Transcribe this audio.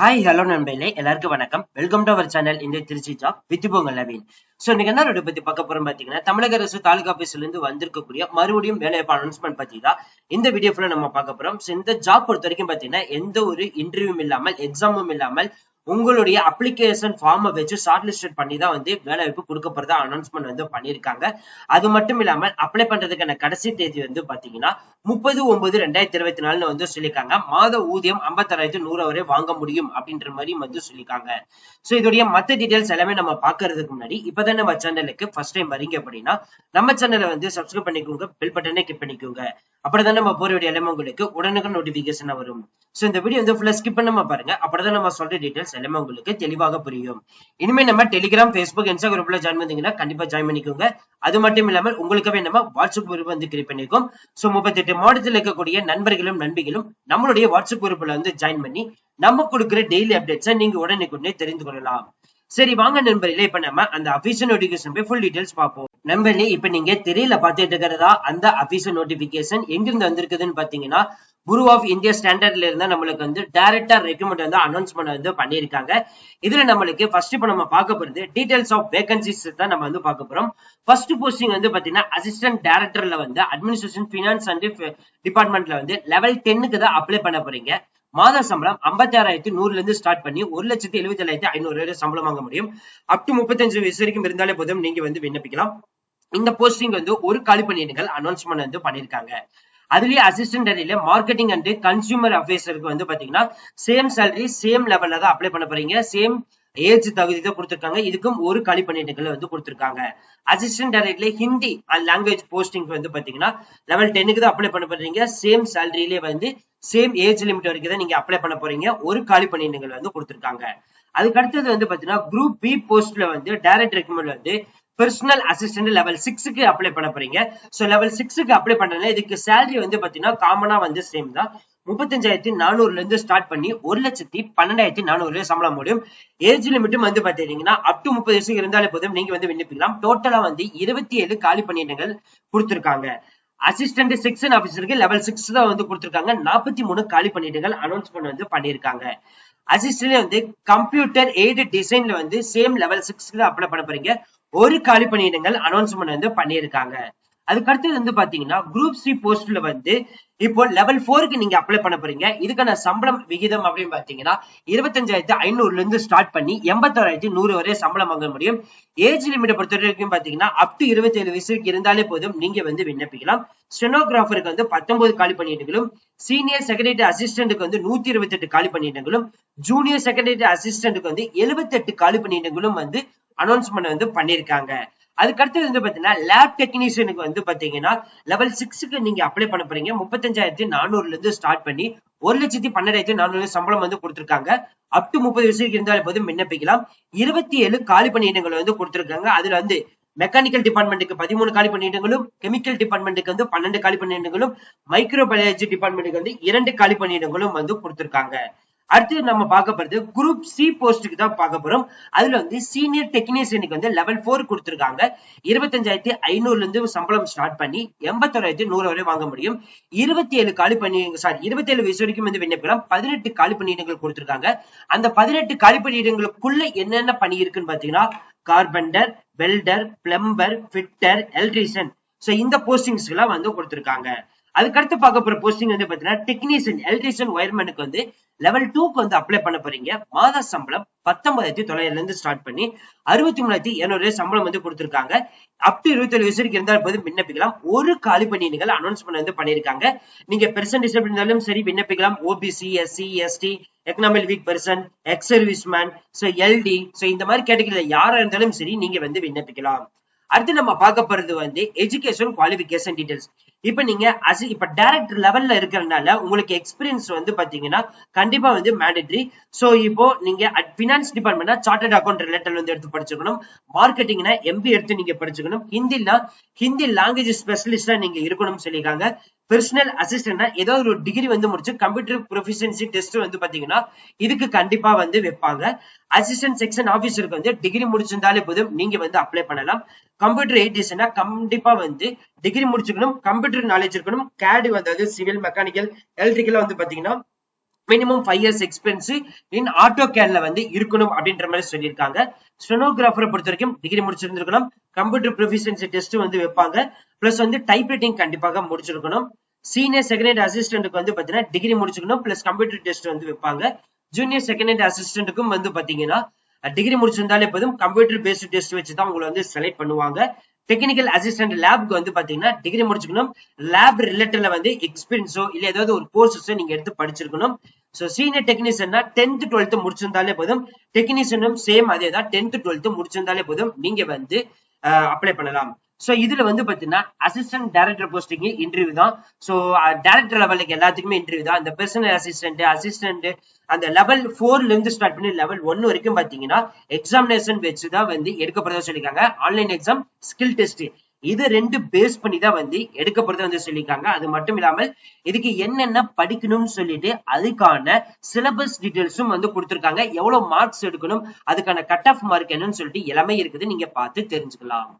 Hi hello நண்பர்களே. எல்லாருக்கும் வணக்கம். வெல்கம் டு அவர் சேனல் இந்த Trichy job with Pongal Naveen so இன்னைக்கு என்ன பத்தி பார்க்க போறோம் பாத்தீங்கன்னா தமிழக அரசு தாலுகா ஆபீஸ்ல இருந்து வந்திருக்கக்கூடிய மறுபடியும் வேலைவாய்ப்பு அனௌன்ஸ்மெண்ட் பத்தி தான் இந்த வீடியோ ஃபுல்லா நம்ம பார்க்க போறோம். இந்த ஜாப் பொறுத்த வரைக்கும் பாத்தீங்கன்னா எந்த ஒரு இன்டர்வியூம் இல்லாமல் எக்ஸாமும் இல்லாமல் உங்களுடைய அப்ளிகேஷன் ஃபார்மை வச்சு ஷார்ட் லிஸ்டட் பண்ணி தான் வந்து வேலைவாய்ப்பு கொடுக்க போறதா அனௌன்ஸ்மெண்ட் வந்து பண்ணியிருக்காங்க. அது மட்டும் இல்லாமல் அப்ளை பண்றதுக்கான கடைசி தேதி வந்து பாத்தீங்கன்னா முப்பது ஒன்பது ரெண்டாயிரத்தி இருபத்தி நாலுல வந்து சொல்லியிருக்காங்க மாத ஊதியம் ஐம்பத்தாறாயிரத்தி நூறு வரை வாங்க முடியும் அப்படின்ற மாதிரி வந்து சொல்லியிருக்காங்க. சோ இதோடைய மத்த டீடைல்ஸ் எல்லாமே நம்ம பாக்குறதுக்கு முன்னாடி இப்பதான் நம்ம சேனலுக்கு ஃபர்ஸ்ட் டைம் வரீங்க அப்படின்னா நம்ம சேனலை வந்து சப்ஸ்கிரைப் பண்ணிக்கோங்க பெல் பட்டனே கிளிக் பண்ணிக்கோங்க. அப்படிதான் நம்ம போற வீடியோ எல்லாமே உங்களுக்கு உடனுக்கு நோட்டிபிகேஷன் வரும். சோ இந்த வீடியோ வந்து ஃபுல்லா ஸ்கிப் பண்ணாம பாருங்க அப்படிதான் நம்ம சொல்ற டீடைல்ஸ் எல்லாமே உங்களுக்கு தெளிவாக புரியும். இனிமே நம்ம டெலிகிராம் ஃபேஸ்புக் இன்ஸ்டாகிராம்ல ஜாயின் பண்ணீங்கன்னா கண்டிப்பா ஜாயின் பண்ணிக்கோங்க. அது மட்டும் இல்லாமல் உங்களுக்காகவே நம்ம வாட்ஸ்அப் குரூப் வந்து கிரியேட் பண்ணிருக்கோம். சோ முப்பத்தெட்டு மாவட்டத்தில் இருக்கக்கூடிய நண்பர்களும் நண்பிகளும் நம்மளுடைய வாட்ஸ்அப் குரூப்ல வந்து ஜாயின் பண்ணி நம்ம கொடுக்குற டெய்லி அப்டேட்ஸை நீங்க உடனே தெரிந்து கொள்ளலாம். சரி வாங்க நண்பர்களே இப்ப நம்ம அந்த அபிஷியல் நோட்டிபிகேஷன் போய் ஃபுல் டீடைல்ஸ் பார்ப்போம். நண்பர்களே இப்ப நீங்க திரையில பார்த்துட்டு இருக்கிறதா? அந்த அபிஷியல் நோட்டிபிகேஷன் எங்கிருந்து வந்திருக்குதுன்னு பாத்தீங்கன்னா குரு ஆஃப் இந்தியா ஸ்டாண்டர்ட்ல இருந்தா நம்மளுக்கு வந்து டைரக்டா ரெக்கமெண்ட் வந்து அனௌன்ஸ்மெண்ட் வந்து பண்ணியிருக்காங்க. இதுல நம்மளுக்கு ஃபர்ஸ்ட் இப்ப நம்ம பார்க்க போறது டீடைல்ஸ் ஆஃப் வேகன்சிஸ் தான் நம்ம வந்து பார்க்க போறோம். ஃபர்ஸ்ட் போஸ்டிங் வந்து பாத்தீங்கன்னா அசிஸ்டன்ட் டைரக்டர்ல வந்து அட்மினிஸ்ட்ரேஷன் பினான்ஸ் அண்ட் டிபார்ட்மெண்ட்ல வந்து லெவல் டென்னுக்கு தான் அப்ளை பண்ண போறீங்க. மாத சம்பளம் ஐம்பத்தாறாயிரத்தி நூறுல இருந்து ஸ்டார்ட் பண்ணி ஒரு லட்சத்தி எழுபத்தி ஏழாயிரத்தி ஐநூறு வரை சம்பளம் வாங்க முடியும். அப் டு முப்பத்தஞ்சு வயசு வரைக்கும் இருந்தாலே போதும். நீங்க வந்து விண்ணப்பிக்கலாம். இந்த போஸ்டிங் வந்து ஒரு காலி பணியிடங்கள் அனௌன்ஸ்மெண்ட் வந்து பண்ணிருக்காங்க அதுலயே அசிஸ்டன்ட் டெரியில மார்க்கெட்டிங் அண்ட் கன்சியூமர் அஃபேர்ஸருக்கு வந்து பாத்தீங்கன்னா சேம் சேலரி சேம் லெவல்ல தான் அப்ளை பண்ண போறீங்க. சேம் ஏஜ் தகுதி தான் கொடுத்துருக்காங்க. இதுக்கும் ஒரு காலி பணியிடங்கள் வந்து கொடுத்திருக்காங்க. அசிஸ்டன்ட் டைரக்ட்ல ஹிந்தி அண்ட் லாங்குவேஜ் போஸ்டிங் வந்து பாத்தீங்கன்னா லெவல் டென்னுக்கு தான் அப்ளை பண்ண போறீங்க. சேம் சேலரியிலே வந்து சேம் ஏஜ் லிமிட் வரைக்கும் தான் நீங்க அப்ளை பண்ண போறீங்க. ஒரு காலி பணியிடங்கள் வந்து கொடுத்துருக்காங்க. அதுக்கு அடுத்தது வந்து பாத்தீங்கன்னா குரூப் பி போஸ்ட்ல வந்து டைரக்ட் ரெக்மெண்ட் வந்து பர்சனல் அசிஸ்டன்ட் லெவல் சிக்ஸுக்கு அப்ளை பண்ண போறீங்க. ஸோ லெவல் சிக்ஸுக்கு அப்ளை பண்ணல இதுக்கு சேலரி வந்து பாத்தீங்கன்னா காமனா வந்து சேம் தான். முப்பத்தஞ்சாயிரத்தி நானூறுல இருந்து ஸ்டார்ட் பண்ணி ஒரு லட்சத்தி பன்னெண்டாயிரத்தி நானூறு சம்பளம் முடியும். ஏஜ் லிமிட்டும் வந்து பாத்தீங்கன்னா அப் டு முப்பது வயசு இருந்தாலே போதும். நீங்க வந்து விண்ணப்பிக்கலாம். டோட்டலா வந்து இருபத்தி ஏழு காலி பணியிடங்கள் கொடுத்திருக்காங்க. அசிஸ்டன்ட் செக்ஷன் ஆபீசருக்கு லெவல் சிக்ஸ் தான் வந்து கொடுத்திருக்காங்க. நாற்பத்தி மூணு காலி பணியிடங்கள் அனௌன்ஸ்மெண்ட் வந்து பண்ணியிருக்காங்க. அசிஸ்டன்ட் வந்து கம்ப்யூட்டர் எய்டு டிசைன்ல வந்து சேம் லெவல் சிக்ஸ்க்கு அப்ளை பண்ண போறீங்க. ஒரு காலி பணியிடங்கள் அனௌன்ஸ்மெண்ட் வந்து பண்ணியிருக்காங்க. அதுக்கு அடுத்தது வந்து பாத்தீங்கன்னா குரூப் சி போஸ்ட்ல வந்து இப்போ லெவல் போருக்கு நீங்க அப்ளை பண்ண போறீங்க. இதுக்கான சம்பளம் விகிதம் அப்படின்னு பாத்தீங்கன்னா இருபத்தஞ்சாயிரத்தி ஐநூறுல இருந்து ஸ்டார்ட் பண்ணி எண்பத்தோராயிரத்தி நூறு வரை சம்பளம் வாங்க முடியும். ஏஜ் லிமிட்டை பொறுத்த வரைக்கும் பாத்தீங்கன்னா அப் டு இருபத்தி ஏழு வயசுக்கு இருந்தாலே போதும். நீங்க வந்து விண்ணப்பிக்கலாம். ஸ்டெனோகிராஃபருக்கு வந்து பத்தொன்பது காலி பணியிடங்களும் சீனியர் செக்ரட்டரி அசிஸ்டன்ட்டுக்கு வந்து நூத்தி இருபத்தி எட்டு காலி பணியிடங்களும் ஜூனியர் செக்ரட்டரி அசிஸ்டன்ட்டுக்கு வந்து எழுபத்தி எட்டு காலி பணியிடங்களும் வந்து அனௌன்ஸ்மெண்ட் வந்து பண்ணியிருக்காங்க அதுக்கு அடுத்தது வந்து பாத்தீங்கன்னா லேப் டெக்னீஷியனுக்கு வந்து பாத்தீங்கன்னா லெவல் சிக்ஸுக்கு நீங்க அப்ளை பண்ண போறீங்க. முப்பத்தஞ்சாயிரத்தி நானூறுல இருந்து ஸ்டார்ட் பண்ணி ஒரு லட்சத்தி பன்னெண்டாயிரத்தி நானூறு சம்பளம் வந்து கொடுத்துருக்காங்க. அப் டு முப்பது வயசுக்கு இருந்தாலும் போதும் விண்ணப்பிக்கலாம். இருபத்தி ஏழு காலி பணியிடங்கள் வந்து கொடுத்துருக்காங்க. அதுல வந்து மெக்கானிக்கல் டிபார்ட்மெண்ட்டுக்கு பதிமூணு காலி பணியிடங்களும் கெமிக்கல் டிபார்ட்மெண்ட்டுக்கு வந்து பன்னெண்டு காலி பணியிடங்களும் மைக்ரோ பயாலஜி டிபார்ட்மெண்ட்டுக்கு வந்து இரண்டு காலி பணியிடங்களும் வந்து கொடுத்துருக்காங்க. அடுத்து நம்ம பார்க்க போறது குரூப் சி போஸ்ட்டுக்கு தான் பார்க்க போறோம். அதுல வந்து சீனியர் டெக்னீஷியனுக்கு வந்து லெவல் போர் கொடுத்துருக்காங்க. இருபத்தஞ்சாயிரத்தி ஐநூறுல இருந்து சம்பளம் ஸ்டார்ட் பண்ணி எண்பத்தோராயிரத்தி நூறு வரை வாங்க முடியும். இருபத்தி ஏழு காலி பணியிடங்கள் சாரி இருபத்தி ஏழு வயசு வரைக்கும் வந்து விண்ணப்பிக்கலாம். பதினெட்டு காலி பணியிடங்கள் கொடுத்துருக்காங்க. அந்த பதினெட்டு காலி பணியிடங்களுக்குள்ள என்னென்ன பணி இருக்குன்னு பாத்தீங்கன்னா carpenter welder plumber fitter electrician so இந்த போஸ்டிங்ஸ் எல்லாம் வந்து கொடுத்துருக்காங்க. அதுக்கடுத்து பார்க்க போற போஸ்டிங் வந்து பாத்தீங்கன்னா டெக்னீஷியன் எலக்ட்ரிஷியன் ஒயர்மேனுக்கு வந்து லெவல் டூக்கு வந்து அப்ளை பண்ண போறீங்க. மாத சம்பளம் பத்தொன்பதாயிரத்தி தொள்ளாயிரம்ல இருந்து ஸ்டார்ட் பண்ணி அறுபத்தி மூணாயிரத்தி இருநூறு சம்பளம் வந்து கொடுத்திருக்காங்க. அப் டு இருபத்தி ஏழு வயசுக்கு இருந்தால் போது விண்ணப்பிக்கலாம். ஒரு காலி பணியிடங்கள் அனௌன்ஸ்மெண்ட் வந்து பண்ணிருக்காங்க நீங்க பெர்சன் டிசபிள் இருந்தாலும் சரி விண்ணப்பிக்கலாம். OBC SC ST economic weak person ex service man so LD so இந்த மாதிரி கேட்டகரியில் யாரா இருந்தாலும் சரி நீங்க வந்து விண்ணப்பிக்கலாம். அடுத்து நம்ம பார்க்க போறது வந்து எஜுகேஷன் குவாலிபிகேஷன் டீடைல்ஸ் இப்ப நீங்க அஸ் இப்ப டைரக்ட் லெவல்ல இருக்கிறதுனால உங்களுக்கு எக்ஸ்பீரியன்ஸ் வந்து பாத்தீங்கன்னா கண்டிப்பா வந்து மேண்டட்ரி சோ இப்போ நீங்க பினான்ஸ் டிபார்ட்மெண்ட்னா சார்ட்டர்ட் அக்கௌண்ட் ரிலேட்டட் வந்து எடுத்து படிச்சுக்கணும். மார்க்கெட்டிங்னா எம்பி எடுத்து நீங்க படிச்சுக்கணும். ஹிந்தினா ஹிந்தி லாங்குவேஜ் ஸ்பெஷலிஸ்டா நீங்க இருக்கணும்னு சொல்லியிருக்காங்க. பர்சனல் அசிஸ்டன்ட்னா ஏதாவது ஒரு டிகிரி வந்து முடிச்சு கம்ப்யூட்டர் ப்ரொஃபிஷியன்சி டெஸ்ட் வந்து பாத்தீங்கன்னா இதுக்கு கண்டிப்பா வந்து வைப்பாங்க. அசிஸ்டன்ட் செக்ஷன் ஆபீசருக்கு வந்து டிகிரி முடிச்சிருந்தாலே போதும் நீங்க வந்து அப்ளை பண்ணலாம். கம்ப்யூட்டர் எயிட்டிஸ்னா கண்டிப்பா வந்து டிகிரி முடிச்சுக்கணும் கம்ப்யூட்டர் நாலேஜ் இருக்கணும். கேடு வந்து சிவில் மெக்கானிக்கல் எலக்ட்ரிக்கல் வந்து பாத்தீங்கன்னா minimum five years experience in auto கேன்ல வந்து இருக்கணும் அப்படின்ற மாதிரி சொல்லியிருக்காங்க. ஸ்டெனோகிராஃபரை பொறுத்த வரைக்கும் டிகிரி முடிச்சிருந்திருக்கணும். கம்ப்யூட்டர் ப்ரொஃபிஷியன்சி டெஸ்ட் வந்து வைப்பாங்க. பிளஸ் வந்து டைப் ரைட்டிங் கண்டிப்பாக முடிச்சிருக்கணும். சீனியர் செகண்ட் அசிஸ்டன்ட்டுக்கு வந்து பாத்தீங்கன்னா டிகிரி முடிச்சிருக்கணும். பிளஸ் கம்ப்யூட்டர் டெஸ்ட் வந்து வைப்பாங்க. ஜூனியர் செகண்ட் அசிஸ்டன்ட்டுக்கும் வந்து பாத்தீங்கன்னா டிகிரி முடிச்சிருந்தாலே போதும். கம்ப்யூட்டர் பேஸ்ட் டெஸ்ட் வச்சு தான் உங்களை வந்து செலக்ட் பண்ணுவாங்க. டெக்னிக்கல் அசிஸ்டன்ட் லேப்க்கு வந்து பாத்தீங்கன்னா டிகிரி முடிச்சுக்கணும். லேப் ரிலேட்டட்ல வந்து எக்ஸ்பீரியன்ஸோ இல்ல ஏதாவது ஒரு கோர்சஸோ நீங்க எடுத்து படிச்சிருக்கணும். சோ சீனியர் டெக்னீஷியன்னா டென்த் டுவெல்த் முடிச்சிருந்தாலே போதும். டெக்னீஷியனும் சேம் அதே தான் டென்த் டுவெல்த் முடிச்சிருந்தாலே போதும். நீங்க வந்து அப்ளை பண்ணலாம். சோ இதுல வந்து பாத்தீங்கன்னா அசிஸ்டன்ட் டைரக்டர் போஸ்டிங் இன்டர்வியூ தான். சோ டைரக்டர் லெவலுக்கு எல்லாத்துக்குமே இன்டர்வியூ தான். அந்த பர்சனல் அசிஸ்டன்ட் அசிஸ்டன்ட் அந்த லெவல் ஃபோர்ல இருந்து ஸ்டார்ட் பண்ணி லெவல் ஒன் வரைக்கும் பாத்தீங்கன்னா எக்ஸாமினேஷன் வச்சு தான் வந்து எடுக்கப்படுறதா சொல்லியிருக்காங்க. ஆன்லைன் எக்ஸாம் ஸ்கில் டெஸ்ட் இது ரெண்டு பேஸ் பண்ணி தான் வந்து எடுக்கப்படுறது வந்து சொல்லியிருக்காங்க. அது மட்டும் இல்லாமல் இதுக்கு என்னென்ன படிக்கணும்னு சொல்லிட்டு அதுக்கான சிலபஸ் டீட்டெயில்ஸும் வந்து கொடுத்துருக்காங்க. எவ்வளவு மார்க்ஸ் எடுக்கணும் அதுக்கான கட் ஆஃப் மார்க் என்னன்னு சொல்லிட்டு எல்லாமே இருக்குது. நீங்க பார்த்து தெரிஞ்சுக்கலாம்.